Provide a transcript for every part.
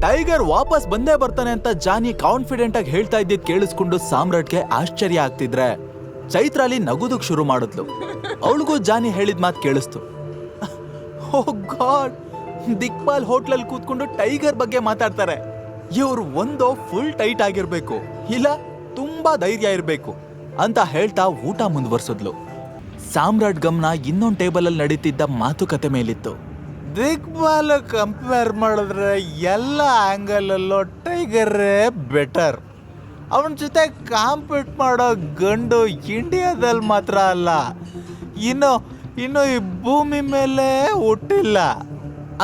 Tiger ವಾಪಸ್ ಬಂದೇ ಬರ್ತಾನೆ ಅಂತ ಜಾನಿ ಕಾನ್ಫಿಡೆಂಟ್ ಆಗಿ ಹೇಳ್ತಾ ಇದ್ದಿದ್ ಕೇಳಿಸ್ಕೊಂಡು ಸಾಮ್ರಾಟ್ಗೆ ಆಶ್ಚರ್ಯ ಆಗ್ತಿದ್ರೆ. ಚೈತ್ರಾಲಿ ನಗುದಕ್ ಶುರು ಮಾಡಿದ್ಲು. ಅವಳಿಗೂ ಜಾನಿ ಹೇಳಿದ ಮಾತು ಕೇಳಿಸ್ತು. ಓ ಗಾಡ್, ದಿಕ್ಪಾಲ್ ಹೋಟ್ಲಲ್ಲಿ ಕೂತ್ಕೊಂಡು ಟೈಗರ್ ಬಗ್ಗೆ ಮಾತಾಡ್ತಾರೆ. ಇವ್ರು ಒಂದೋ ಫುಲ್ ಟೈಟ್ ಆಗಿರ್ಬೇಕು. ಇಲ್ಲ, ತುಂಬಾ ಧೈರ್ಯ ಇರಬೇಕು ಅಂತ ಹೇಳ್ತಾ ಊಟ ಮುಂದುವರ್ಸಿದ್ಲು. ಸಾಮ್ರಾಟ್ ಗಮನ ಇನ್ನೊಂದು ಟೇಬಲ್ ಅಲ್ಲಿ ನಡೀತಿದ್ದ ಮಾತುಕತೆ ಮೇಲಿತ್ತು. ದಿಗ್ಬಾಲ್ ಕಂಪೇರ್ ಮಾಡಿದ್ರೆ ಎಲ್ಲ ಆ್ಯಂಗಲಲ್ಲೂ ಟೈಗರೇ ಬೆಟರ್ ಅವನ ಜೊತೆ ಕಾಂಪೀಟ್ ಮಾಡೋ ಗಂಡು ಇಂಡಿಯಾದಲ್ಲಿ ಮಾತ್ರ ಅಲ್ಲ, ಇನ್ನು ಇನ್ನು ಈ ಭೂಮಿ ಮೇಲೆ ಹುಟ್ಟಿಲ್ಲ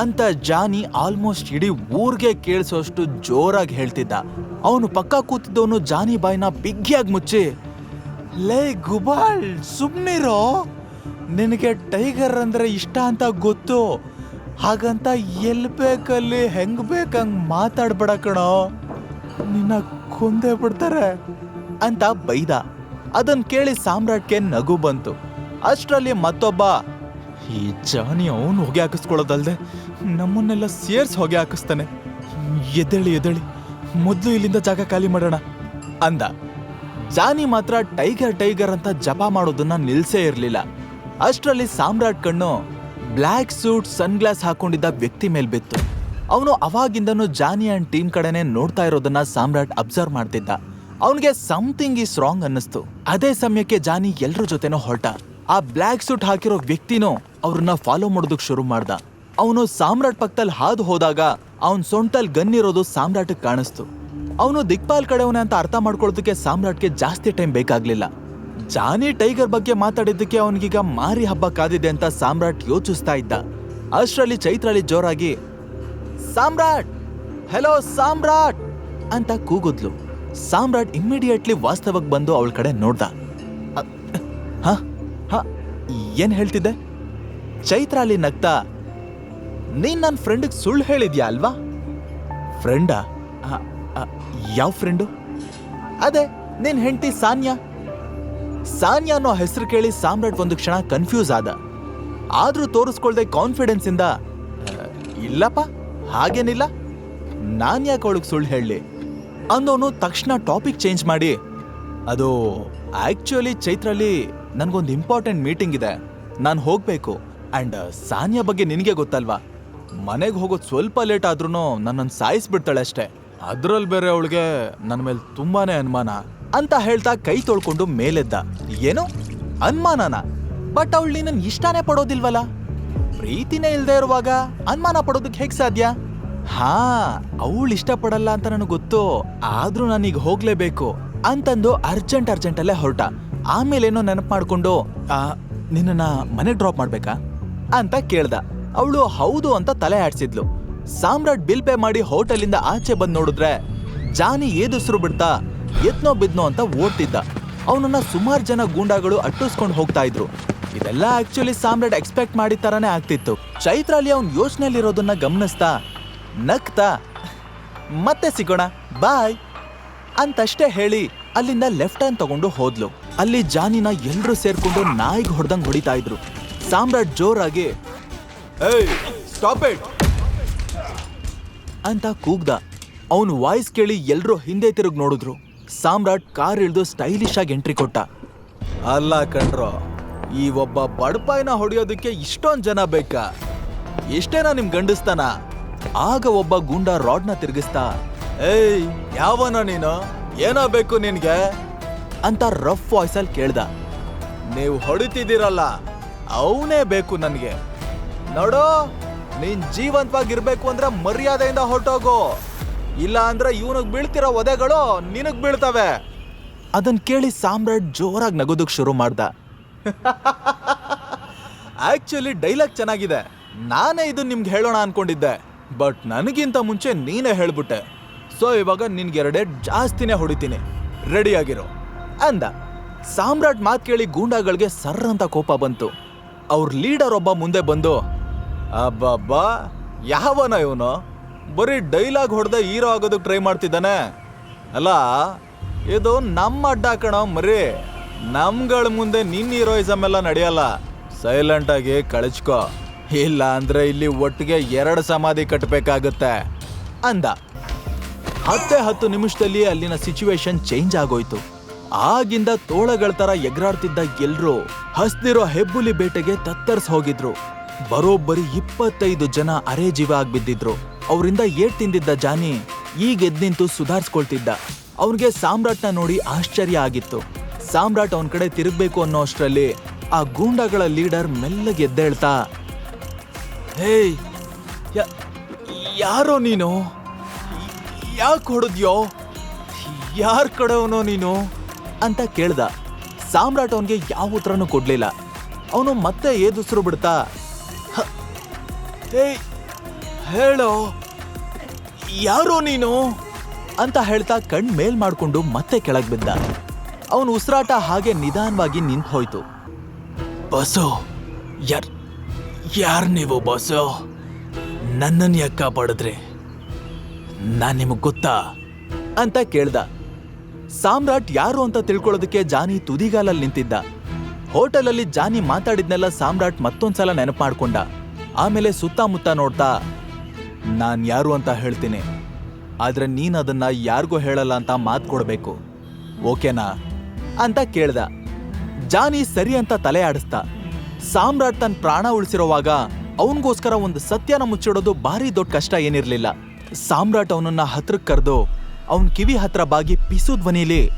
ಅಂತ ಜಾನಿ ಆಲ್ಮೋಸ್ಟ್ ಇಡೀ ಊರಿಗೆ ಕೇಳಿಸೋಷ್ಟು ಜೋರಾಗಿ ಹೇಳ್ತಿದ್ದ. ಅವನು ಪಕ್ಕ ಕೂತಿದ್ದವನು ಜಾನಿ ಬಾಯಿನ ಬಿಗ್ಗಿಯಾಗಿ ಮುಚ್ಚಿ, ಲೇ ಗುಬಾಳ್ ಸುಮ್ಮನಿರೋ ನಿನಗೆ ಟೈಗರ್ ಅಂದರೆ ಇಷ್ಟ ಅಂತ ಗೊತ್ತು. ಹಾಗಂತ ಎಲ್ ಬೇಕಲ್ಲಿ, ಹೆಂಗ್ ಬೇಕಂಗ್ ಮಾತಾಡ್ಬೇಡ ಕಣೋ. ನಿನ್ನ ಕೊಂದೇ ಬಿಡ್ತಾರೆ ಅಂತ ಬೈದ. ಅದನ್ ಕೇಳಿ ಸಾಮ್ರಾಟ್ಗೆ ನಗು ಬಂತು. ಅಷ್ಟರಲ್ಲಿ ಮತ್ತೊಬ್ಬ, ಈ ಜಾನಿ ಅವನು ಹೊಗೆ ಹಾಕಿಸ್ಕೊಳ್ಳೋದಲ್ದೆ, ನಮ್ಮನ್ನೆಲ್ಲ ಸೇರ್ಸ್ ಹೊಗೆ ಹಾಕಿಸ್ತಾನೆ. ಎದ್ದೇಳಿ ಎದ್ದೇಳಿ, ಮೊದಲು ಇಲ್ಲಿಂದ ಜಾಗ ಖಾಲಿ ಮಾಡೋಣ, ಅಂದ. ಜಾನಿ ಮಾತ್ರ ಟೈಗರ್ ಟೈಗರ್ ಅಂತ ಜಪ ಮಾಡೋದನ್ನ ನಿಲ್ಸೇ ಇರಲಿಲ್ಲ. ಅಷ್ಟರಲ್ಲಿ ಸಾಮ್ರಾಟ್ ಕಣ್ಣು ಬ್ಲ್ಯಾಕ್ ಸೂಟ್ ಸನ್ಗ್ಲಾಸ್ ಹಾಕೊಂಡಿದ್ದ ವ್ಯಕ್ತಿ ಮೇಲೆ ಬಿತ್ತು. ಅವನು ಅವಾಗಿಂದನು ಜಾನಿ ಅಂಡ್ ಟೀಮ್ ಕಡೆನೆ ನೋಡ್ತಾ ಇರೋದನ್ನ ಸಾಮ್ರಾಟ್ ಅಬ್ಸರ್ವ್ ಮಾಡ್ತಿದ್ದ. ಅವನಿಗೆ ಸಮಥಿಂಗ್ ಈಸ್ ರಾಂಗ್ ಅನ್ನಿಸ್ತು. ಅದೇ ಸಮಯಕ್ಕೆ ಜಾನಿ ಎಲ್ರ ಜೊತೆನೂ ಹೊರಟ. ಆ ಬ್ಲ್ಯಾಕ್ ಸೂಟ್ ಹಾಕಿರೋ ವ್ಯಕ್ತಿನೂ ಅವ್ರನ್ನ ಫಾಲೋ ಮಾಡೋದಕ್ಕೆ ಶುರು ಮಾಡ್ದ. ಅವನು ಸಾಮ್ರಾಟ್ ಪಕ್ಕದಲ್ಲಿ ಹಾದು ಹೋದಾಗ ಅವನ್ ಸೊಂಟಲ್ ಗನ್ ಇರೋದು ಸಾಮ್ರಾಟ್ ಕಾಣಿಸ್ತು. ಅವನು ದಿಕ್ಪಾಲ್ ಕಡೆಯವನೇ ಅಂತ ಅರ್ಥ ಮಾಡ್ಕೊಳ್ಳೋದಕ್ಕೆ ಸಾಮ್ರಾಟ್ಗೆ ಜಾಸ್ತಿ ಟೈಮ್ ಬೇಕಾಗ್ಲಿಲ್ಲ. ಜಾನಿ ಟೈಗರ್ ಬಗ್ಗೆ ಮಾತಾಡಿದ್ದಕ್ಕೆ ಅವನಿಗೀಗ ಮಾರಿ ಹಬ್ಬ ಕಾದಿದೆ ಅಂತ ಸಾಮ್ರಾಟ್ ಯೋಚಿಸ್ತಾ ಇದ್ದ. ಅಷ್ಟರಲ್ಲಿ ಚೈತ್ರಾಳಿ ಜೋರಾಗಿ, ಸಾಮ್ರಾಟ್! ಹೆಲೋ ಸಾಮ್ರಾಟ್! ಅಂತ ಕೂಗುದ್ಲು. ಸಾಮ್ರಾಟ್ ಇಮ್ಮಿಡಿಯೇಟ್ಲಿ ವಾಸ್ತವಕ್ಕೆ ಬಂದು ಅವಳ ಕಡೆ ನೋಡ್ದ. ಹ ಏನ್ ಹೇಳ್ತಿದ್ದೆ? ಚೈತ್ರಾಲಿ ನಗ್ತಾ, ನೀನ್ ನನ್ನ ಫ್ರೆಂಡಿಗೆ ಸುಳ್ಳು ಹೇಳಿದ್ಯಾ ಅಲ್ವಾ? ಫ್ರೆಂಡಾ ಯಾವ ಫ್ರೆಂಡು ಅದೇ, ನಿನ್ ಹೆಂಡತಿ ಸಾನ್ಯಾ. ಸಾನ್ಯಾ ಅನ್ನೋ ಹೆಸರು ಕೇಳಿ ಸಾಮ್ರಾಟ್ ಒಂದು ಕ್ಷಣ ಕನ್ಫ್ಯೂಸ್ ಆದ. ಆದರೂ ತೋರಿಸ್ಕೊಳ್ದೆ ಕಾನ್ಫಿಡೆನ್ಸ್ ಇಂದ ಇಲ್ಲಪ್ಪ, ಹಾಗೇನಿಲ್ಲ. ನಾನು ಯಾಕೆ ಅವಳಿಗೆ ಸುಳ್ಳು ಹೇಳಲಿ? ಅಂದವನು ತಕ್ಷಣ ಟಾಪಿಕ್ ಚೇಂಜ್ ಮಾಡಿ, ಅದು ಆಕ್ಚುಲಿ ಚೈತ್ರಲ್ಲಿ ನನ್ಗೊಂದು ಇಂಪಾರ್ಟೆಂಟ್ ಮೀಟಿಂಗ್ ಇದೆ. ನಾನು ಹೋಗಬೇಕು. ಅಂಡ್ ಸಾನಿಯಾ ಬಗ್ಗೆ ನಿನಗೆ ಗೊತ್ತಲ್ವಾ? ಮನೆಗೆ ಹೋಗೋದು ಸ್ವಲ್ಪ ಲೇಟ್ ಆದ್ರೂ ನನ್ನನ್ನು ಸಾಯಿಸ್ಬಿಡ್ತಾಳೆ ಅಷ್ಟೇ. ಅದ್ರಲ್ಲಿ ಬೇರೆ ಅವಳಿಗೆ ನನ್ನ ಮೇಲೆ ತುಂಬಾ ಅನುಮಾನ. ಅಂತ ಹೇಳ್ತಾ ಕೈ ತೊಳ್ಕೊಂಡು ಮೇಲೆದ್ದ. ಏನು? ಅನುಮಾನನ? ಬಟ್ ಅವಳು ನಿನ್ನ ಇಷ್ಟಾನೇ ಪಡೋದಿಲ್ವಲ್ಲ ಪ್ರೀತಿನೇ ಇಲ್ಲದೆ ಇರುವಾಗ ಅನುಮಾನ ಪಡೋದಕ್ಕೆ ಹೇಗೆ ಸಾಧ್ಯ? ಹಾ ಅವಳು ಇಷ್ಟಪಡಲ್ಲ ಅಂತ ನನಗೆ ಗೊತ್ತು. ಆದ್ರೂ ನಾನೀಗ ಹೋಗ್ಲೇಬೇಕು ಅಂತಂದು ಅರ್ಜೆಂಟ್ ಅರ್ಜೆಂಟ್ ಅಲ್ಲೇ ಹೊರಟ. ಆಮೇಲೇನೋ ನೆನಪು ಮಾಡಿಕೊಂಡು ಆ, ನಿನ್ನನ್ನ ಮನೆ ಡ್ರಾಪ್ ಮಾಡ್ಬೇಕಾ? ಅಂತ ಕೇಳ್ದ. ಅವಳು ಹೌದು ಅಂತ ತಲೆ ಆಡ್ಸಿದ್ಲು. ಸಾಮ್ರಾಟ್ ಬಿಲ್ ಪೇ ಮಾಡಿ ಹೋಟೆಲಿಂದ ಆಚೆ ಬಂದು ನೋಡಿದ್ರೆ ಜಾನಿ ಏದುಸ್ರು ಬಿಡ್ತಾ ಎತ್ನೋ ಬಿದ್ನೋ ಅಂತ ಓಡ್ತಿದ್ದ. ಅವನನ್ನ ಸುಮಾರು ಜನ ಗೂಂಡಾಗಳು ಅಟ್ಟಿಸ್ಕೊಂಡು ಹೋಗ್ತಾ ಇದ್ರು. ಇದೆಲ್ಲ ಆಕ್ಚುಲಿ ಸಾಮ್ರಾಟ್ ಎಕ್ಸ್ಪೆಕ್ಟ್ ಮಾಡಿದ ತರಾನೇ ಆಗ್ತಿತ್ತು. ಚೈತ್ರಾಲಿ ಅವ್ನ್ ಯೋಚನೆಯಲ್ಲಿರೋದನ್ನ ಗಮನಿಸ್ತಾ, ನಗ್ತಾ, ಮತ್ತೆ ಸಿಗೋಣ, ಬಾಯ್ ಅಂತಷ್ಟೇ ಹೇಳಿ ಅಲ್ಲಿಂದ ಲೆಫ್ಟ್ ಹ್ಯಾಂಡ್ ತಗೊಂಡು ಹೋದ್ಲು. ಅಲ್ಲಿ ಜಾನಿನ ಎಲ್ಲರೂ ಸೇರ್ಕೊಂಡು ನಾಯಿಗೆ ಹೊಡೆದಂಗ್ ಹೊಡಿತಾ ಇದ್ರು. ಸಾಮ್ರಾಟ್ ಜೋರಾಗಿ ಸ್ಟಾಪ್ ಇಟ್ ಅಂತ ಕೂಗ್ದ. ಅವನು ವಾಯ್ಸ್ ಕೇಳಿ ಎಲ್ರೂ ಹಿಂದೆ ತಿರುಗಿ ನೋಡಿದ್ರು. ಸಾಮ್ರಾಟ್ ಕಾರ್ ಇಳಿದು ಸ್ಟೈಲಿಶ್ ಆಗಿ ಎಂಟ್ರಿ ಕೊಟ್ಟ. ಅಲ್ಲ ಕಣ್ರೋ, ಈ ಒಬ್ಬ ಬಡಪಾಯಿನ ಹೊಡೆಯೋದಕ್ಕೆ ಇಷ್ಟೊಂದು ಜನ ಬೇಕಾ? ಎಷ್ಟೇನಾ ನಿಮ್ ಗಂಡಸ್ತಾನ? ಆಗ ಒಬ್ಬ ಗುಂಡ ರಾಡ್ನ ತಿರುಗಿಸ್ತಾ, ಏಯ್, ಯಾವನ ನೀನು? ಏನೋ ಬೇಕು ನಿನ್ಗೆ? ಅಂತ ರಫ್ ವಾಯ್ಸ್ ಅಲ್ಲಿ ಕೇಳ್ದ. ನೀವು ಹೊಡಿತಿದ್ದೀರಲ್ಲ, ಅವನೇ ಬೇಕು ನನಗೆ. ನೋಡೋ, ನೀನ್ ಜೀವಂತವಾಗಿರ್ಬೇಕು ಅಂದ್ರೆ ಮರ್ಯಾದೆಯಿಂದ ಹೊರಟೋಗು. ಇಲ್ಲ ಅಂದ್ರೆ ಇವನಿಗೆ ಬೀಳ್ತಿರೋ ಒದೆಗಳು ನಿನಗ್ ಬೀಳ್ತವೆ. ಅದನ್ ಕೇಳಿ ಸಾಮ್ರಾಟ್ ಜೋರಾಗಿ ನಗೋದಕ್ಕೆ ಶುರು ಮಾಡ್ದ. ಆಕ್ಚುಲಿ ಡೈಲಾಗ್ ಚೆನ್ನಾಗಿದೆ. ನಾನೇ ಇದು ನಿಮ್ಗೆ ಹೇಳೋಣ ಅನ್ಕೊಂಡಿದ್ದೆ. ಬಟ್ ನನಗಿಂತ ಮುಂಚೆ ನೀನೇ ಹೇಳ್ಬಿಟ್ಟೆ. ಸೊ ಇವಾಗ ನಿನ್ಗೆ ಎರಡೇ ಜಾಸ್ತಿನೇ ಹೊಡಿತೀನಿ. ರೆಡಿಯಾಗಿರೋ ಅಂದ. ಸಾಮ್ರಾಟ್ ಮಾತು ಕೇಳಿ ಗೂಂಡಾಗಳಿಗೆ ಸರ್ರ ಅಂತ ಕೋಪ ಬಂತು. ಅವ್ರ ಲೀಡರ್ ಒಬ್ಬ ಮುಂದೆ ಬಂದು, ಅಬ್ಬಬ್ಬಾ, ಯಾವನ ಇವನು? ಬರೀ ಡೈಲಾಗ್ ಹೊಡೆದ ಹೀರೋ ಆಗೋದಕ್ಕೆ ಟ್ರೈ ಮಾಡ್ತಿದ್ದಾನೆ. ಅಲ್ಲ, ಇದು ನಮ್ಮ ಅಡ್ಡ ಕಣ ಮರಿ. ನಮ್ಗಳ ಮುಂದೆ ನಿನ್ನ ಹೀರೋಯಿಸಮ್ ಎಲ್ಲ ನಡೆಯಲ್ಲ. ಸೈಲೆಂಟ್ ಆಗಿ ಕಳಿಸ್ಕೋ ಇಲ್ಲ ಅಂದ್ರೆ ಇಲ್ಲಿ ಒಟ್ಟಿಗೆ ಎರಡು ಸಮಾಧಿ ಕಟ್ಟಬೇಕಾಗುತ್ತೆ ಅಂದ. ಹತ್ತೆ ಹತ್ತು ನಿಮಿಷದಲ್ಲಿ ಅಲ್ಲಿನ ಸಿಚುವೇಶನ್ ಚೇಂಜ್ ಆಗೋಯ್ತು. ಆಗಿಂದ ತೋಳಗಳ ತರ ಎಗರಾಡ್ತಿದ್ದ ಎಲ್ಲರೂ ಹಸ್ದಿರೋ ಹೆಬ್ಬುಲಿ ಬೇಟೆಗೆ ತತ್ತರಿಸ್ ಹೋಗಿದ್ರು. ಬರೋಬ್ಬರಿ ಇಪ್ಪತ್ತೈದು ಜನ ಅರೆ ಜೀವ ಆಗ್ಬಿದ್ದಿದ್ರು. ಅವರಿಂದ ಏಟ್ ತಿಂದಿದ್ದ ಜಾನಿ ಈಗ ಎದ್ನಿಂತು ಸುಧಾರಿಸ್ಕೊಳ್ತಿದ್ದ. ಅವನಿಗೆ ಸಾಮ್ರಾಟ್ನ ನೋಡಿ ಆಶ್ಚರ್ಯ ಆಗಿತ್ತು. ಸಾಮ್ರಾಟ್ ಅವನ ಕಡೆ ತಿರುಗ್ಬೇಕು ಅನ್ನೋ ಅಷ್ಟರಲ್ಲಿ ಆ ಗೂಂಡಾಗಳ ಲೀಡರ್ ಮೆಲ್ಲಗೆ ಎದ್ದೇಳ್ತಾ ಹೇಯ್ ಯಾರೋ ನೀನು? ಯಾಕೆ ಹೊಡೆದ್ಯೋ? ಯಾರ ಕಡೆಯವನೋ ನೀನು? ಅಂತ ಕೇಳ್ದ. ಸಾಮ್ರಾಟ್ ಅವನಿಗೆ ಯಾವ ಉತ್ತರನೂ ಕೊಡ್ಲಿಲ್ಲ. ಅವನು ಮತ್ತೆ ಏದುಸಿರು ಬಿಡ್ತಾ "ಹ, ಏಯ್ ಹೇಳೋ, ಯಾರೋ ನೀನು? ಅಂತ ಹೇಳ್ತಾ ಕಣ್ ಮೇಲ್ ಮಾಡ್ಕೊಂಡು ಮತ್ತೆ ಕೆಳಗೆ ಬಿದ್ದ. ಅವನು ಉಸಿರಾಟ ಹಾಗೆ ನಿಧಾನವಾಗಿ ನಿಂತು ಹೋಯ್ತು. ಬಸೋ, ಯಾರ್ ಯಾರ್ ನೀವು ಬಸೋ? ನನ್ನನ್ನು ಯಾಕೆ ಕಾಪಾಡಿದ್ರಿ. ನಾ ನಿಮಗ್ ಗೊತ್ತಾ? ಅಂತ ಕೇಳ್ದ. ಸಾಮ್ರಾಟ್ ಯಾರು ಅಂತ ತಿಳ್ಕೊಳ್ಳೋದಕ್ಕೆ ಜಾನಿ ತುದಿಗಾಲಲ್ಲಿ ನಿಂತಿದ್ದ. ಹೋಟೆಲಲ್ಲಿ ಜಾನಿ ಮಾತಾಡಿದ್ನೆಲ್ಲ ಸಾಮ್ರಾಟ್ ಮತ್ತೊಂದ್ಸಲ ನೆನಪು ಮಾಡ್ಕೊಂಡ. ಆಮೇಲೆ ಸುತ್ತಮುತ್ತ ನೋಡ್ತಾ, ನಾನು ಯಾರು ಅಂತ ಹೇಳ್ತೀನಿ. ಆದ್ರೆ ನೀನು ಅದನ್ನ ಯಾರಿಗೂ ಹೇಳಲ್ಲ ಅಂತ ಮಾತು ಕೊಡಬೇಕು. ಓಕೆನಾ? ಅಂತ ಕೇಳ್ದ. ಜಾನಿ ಸರಿ ಅಂತ ತಲೆ ಆಡಿಸ್ತ, ಸಾಮ್ರಾಟ್ ತನ್ನ ಪ್ರಾಣ ಉಳಿಸಿರುವಾಗ ಅವನಿಗೋಸ್ಕರ ಒಂದು ಸತ್ಯನ ಮುಚ್ಚಿಡೋದು ಭಾರಿ ದೊಡ್ಡ ಕಷ್ಟ ಏನಿರಲಿಲ್ಲ. ಸಾಮ್ರಾಟ್ ಅವನನ್ನ ಹತ್ರಕ್ಕೆ ಕರೆದು ಅವನ ಕಿವಿ ಹತ್ರ ಬಾಗಿ ಪಿಸು ಧ್ವನಿಲಿ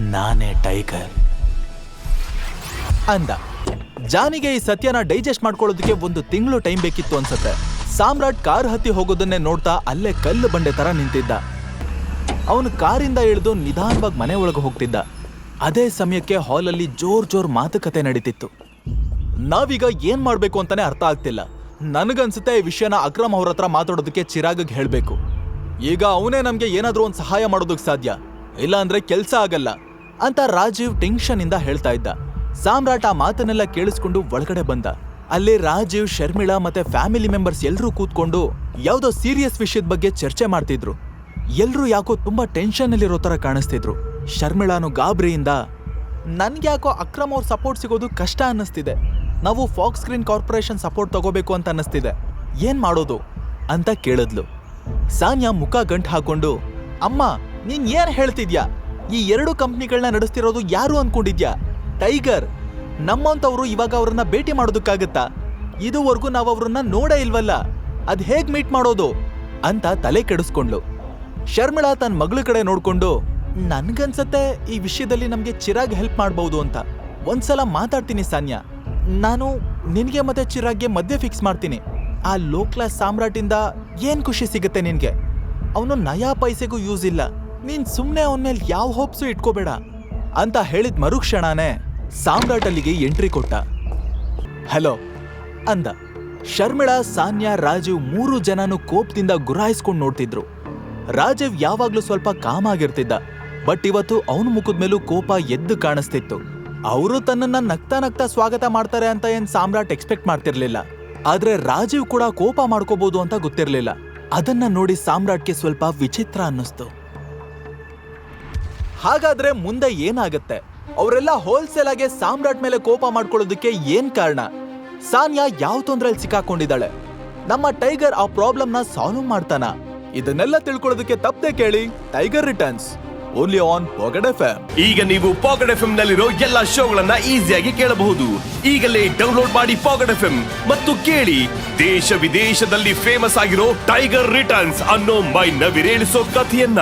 ನಾನೇ ಟೈಗರ್. ಅಂದ. ಜಾನಿಗೆ ಈ ಸತ್ಯನ ಡೈಜೆಸ್ಟ್ ಮಾಡ್ಕೊಳ್ಳೋದಕ್ಕೆ ಒಂದು ತಿಂಗಳು ಟೈಮ್ ಬೇಕಿತ್ತು ಅನ್ಸುತ್ತೆ. ಸಾಮ್ರಾಟ್ ಕಾರ್ ಹತ್ತಿ ಹೋಗೋದನ್ನೇ ನೋಡ್ತಾ ಅಲ್ಲೇ ಕಲ್ಲು ಬಂಡೆ ತರ ನಿಂತಿದ್ದ. ಅವನು ಕಾರಿಂದ ಇಳಿದು ನಿಧಾನವಾಗಿ ಮನೆ ಒಳಗೆ ಹೋಗ್ತಿದ್ದ. ಅದೇ ಸಮಯಕ್ಕೆ ಹಾಲಲ್ಲಿ ಜೋರ್ ಜೋರ್ ಮಾತುಕತೆ ನಡೀತಿತ್ತು. ನಾವೀಗ ಏನ್ ಮಾಡ್ಬೇಕು ಅಂತಾನೆ ಅರ್ಥ ಆಗ್ತಿಲ್ಲ. ನನಗನ್ಸುತ್ತೆ ಈ ವಿಷಯನ ಅಕ್ರಮ್ ಅವ್ರ ಹತ್ರ ಮಾತಾಡೋದಕ್ಕೆ ಚಿರಾಗಗ್ ಹೇಳ್ಬೇಕು. ಈಗ ಅವನೇ ನಮ್ಗೆ ಏನಾದ್ರೂ ಒಂದು ಸಹಾಯ ಮಾಡೋದಕ್ಕೆ ಸಾಧ್ಯ. ಇಲ್ಲಾಂದ್ರೆ ಕೆಲಸ ಆಗಲ್ಲ ಅಂತ ರಾಜೀವ್ ಟೆನ್ಷನ್ ಇಂದ ಹೇಳ್ತಾ ಇದ್ದ. ಸಾಮ್ರಾಟ್ ಆ ಮಾತನ್ನೆಲ್ಲ ಕೇಳಿಸ್ಕೊಂಡು ಒಳಗಡೆ ಬಂದ. ಅಲ್ಲಿ ರಾಜೀವ್, ಶರ್ಮಿಳಾ ಮತ್ತೆ ಫ್ಯಾಮಿಲಿ ಮೆಂಬರ್ಸ್ ಎಲ್ಲರೂ ಕೂತ್ಕೊಂಡು ಯಾವುದೋ ಸೀರಿಯಸ್ ವಿಷಯದ ಬಗ್ಗೆ ಚರ್ಚೆ ಮಾಡ್ತಿದ್ರು. ಎಲ್ಲರೂ ಯಾಕೋ ತುಂಬಾ ಟೆನ್ಷನ್ ಅಲ್ಲಿರೋ ತರ ಕಾಣಿಸ್ತಿದ್ರು. ಶರ್ಮಿಳಾನು ಗಾಬರಿಯಿಂದ ನನ್ಗ್ಯಾಕೋ ಅಕ್ರಮ್ ಅವ್ರ ಸಪೋರ್ಟ್ ಸಿಗೋದು ಕಷ್ಟ ಅನ್ನಿಸ್ತಿದೆ. ನಾವು ಫಾಕ್ಸ್ ಸ್ಕ್ರೀನ್ ಕಾರ್ಪೊರೇಷನ್ ಸಪೋರ್ಟ್ ತಗೋಬೇಕು ಅಂತ ಅನ್ನಿಸ್ತಿದೆ. ಏನ್ ಮಾಡೋದು? ಅಂತ ಕೇಳಿದ್ಲು. ಸಾನ್ಯಾ ಮುಖ ಗಂಟ್ ಹಾಕೊಂಡು, ಅಮ್ಮ, ನೀನ್ ಏನ್ ಹೇಳ್ತಿದ್ಯಾ? ಈ ಎರಡು ಕಂಪ್ನಿಗಳನ್ನ ನಡೆಸ್ತಿರೋದು ಯಾರು ಅನ್ಕೊಂಡಿದ್ಯಾ? ಟೈಗರ್. ನಮ್ಮಂತವ್ರು ಇವಾಗ ಅವ್ರನ್ನ ಭೇಟಿ ಮಾಡೋದಕ್ಕಾಗತ್ತಾ? ಇದುವರೆಗೂ ನಾವು ಅವ್ರನ್ನ ನೋಡೇ ಇಲ್ವಲ್ಲ? ಅದ್ ಹೇಗ್ ಮೀಟ್ ಮಾಡೋದು? ಅಂತ ತಲೆ ಕೆಡಿಸ್ಕೊಂಡ್ಲು. ಶರ್ಮಿಳಾ ತನ್ನ ಮಗಳ ಕಡೆ ನೋಡ್ಕೊಂಡು, ನನ್ಗನ್ಸತ್ತೆ ಈ ವಿಷಯದಲ್ಲಿ ನಮ್ಗೆ ಚಿರಾಗ್ ಹೆಲ್ಪ್ ಮಾಡ್ಬೋದು ಅಂತ. ಒಂದ್ಸಲ ಮಾತಾಡ್ತೀನಿ ಸಾನ್ಯಾ. ನಾನು ನಿನ್ಗೆ ಮತ್ತೆ ಚಿರಾಗ್ಗೆ ಮದ್ಯ ಫಿಕ್ಸ್ ಮಾಡ್ತೀನಿ. ಆ ಲೋ ಕ್ಲಾಸ್ ಸಾಮ್ರಾಟಿಂದ ಏನ್ ಖುಷಿ ಸಿಗುತ್ತೆ ನಿನ್ಗೆ? ಅವನು ನಯಾ ಪೈಸೆಗೂ ಯೂಸ್ ಇಲ್ಲ. ನೀನ್ ಸುಮ್ಮನೆ ಅವನ ಮೇಲೆ ಯಾವ ಹೋಪ್ಸು ಇಟ್ಕೋಬೇಡ. ಅಂತ ಹೇಳಿದ ಮರುಕ್ಷಣನೇ ಸಾಮ್ರಾಟ್ ಅಲ್ಲಿಗೆ ಎಂಟ್ರಿ ಕೊಟ್ಟ. ಹಲೋ, ಅಂದ. ಶರ್ಮಿಳಾ, ಸಾನ್ಯಾ, ರಾಜೀವ್ ಮೂರು ಜನನು ಕೋಪದಿಂದ ಗುರಾಯಿಸ್ಕೊಂಡು ನೋಡ್ತಿದ್ರು. ರಾಜೀವ್ ಯಾವಾಗ್ಲೂ ಸ್ವಲ್ಪ ಕಾಮ್ ಆಗಿರ್ತಿದ್ದ, ಬಟ್ ಇವತ್ತು ಅವನ ಮುಖದ ಮೇಲೂ ಕೋಪ ಎದ್ದು ಕಾಣಿಸ್ತಿತ್ತು. ಅವರು ತನ್ನನ್ನ ನಗ್ತಾ ನಗ್ತಾ ಸ್ವಾಗತ ಮಾಡ್ತಾರೆ ಅಂತ ಏನ್ ಸಾಮ್ರಾಟ್ ಎಕ್ಸ್ಪೆಕ್ಟ್ ಮಾಡ್ತಿರ್ಲಿಲ್ಲ. ಆದ್ರೆ ರಾಜೀವ್ ಕೂಡ ಕೋಪ ಮಾಡ್ಕೋಬಹುದು ಅಂತ ಗೊತ್ತಿರ್ಲಿಲ್ಲ. ಅದನ್ನ ನೋಡಿ ಸಾಮ್ರಾಟ್ಗೆ ಸ್ವಲ್ಪ ವಿಚಿತ್ರ ಅನ್ನಿಸ್ತು. ಹಾಗಾದ್ರೆ ಮುಂದೆ ಏನಾಗತ್ತೆ? ಅವರೆಲ್ಲ ಹೋಲ್ಸೇಲ್ ಆಗಿ ಸಾಮ್ರಾಟ್ ಮೇಲೆ ಕೋಪ ಮಾಡ್ಕೊಳ್ಳೋದಕ್ಕೆ ಏನ್ ಕಾರಣ? ಸಾನ್ಯಾ ಯಾವ ತೊಂದ್ರೆಯಲ್ಲಿ ಸಿಕ್ಕಾಕೊಂಡಿದ್ದಾಳೆ? ನಮ್ಮ ಟೈಗರ್ ಆ ಪ್ರಾಬ್ಲಮ್ನ ಸಾಲ್ವ್ ಮಾಡ್ತಾನ? ಇದನ್ನೆಲ್ಲ ತಿಳ್ಕೊಳ್ಳೋದಕ್ಕೆ ತಪ್ಪದೆ ಕೇಳಿ, Tiger Returns only on Pocket F ಈಗ ನೀವು ಪಾಕೆಟ್ ಎಫ್ ನಲ್ಲಿರೋ ಎಲ್ಲಾ ಶೋಗಳನ್ನ ಈಸಿಯಾಗಿ ಕೇಳಬಹುದು. ಈಗಲೇ ಡೌನ್ಲೋಡ್ ಮಾಡಿ ಪಾಕೆಟ್ ಎಫ್ ಮತ್ತು ಕೇಳಿ, ದೇಶ ವಿದೇಶದಲ್ಲಿ ಫೇಮಸ್ ಆಗಿರೋ ಟೈಗರ್ ರಿಟರ್ನ್ಸ್ ಅನ್ನೋ ಮೈ ನವಿರೇಳಿಸೋ ಕಥೆಯನ್ನ.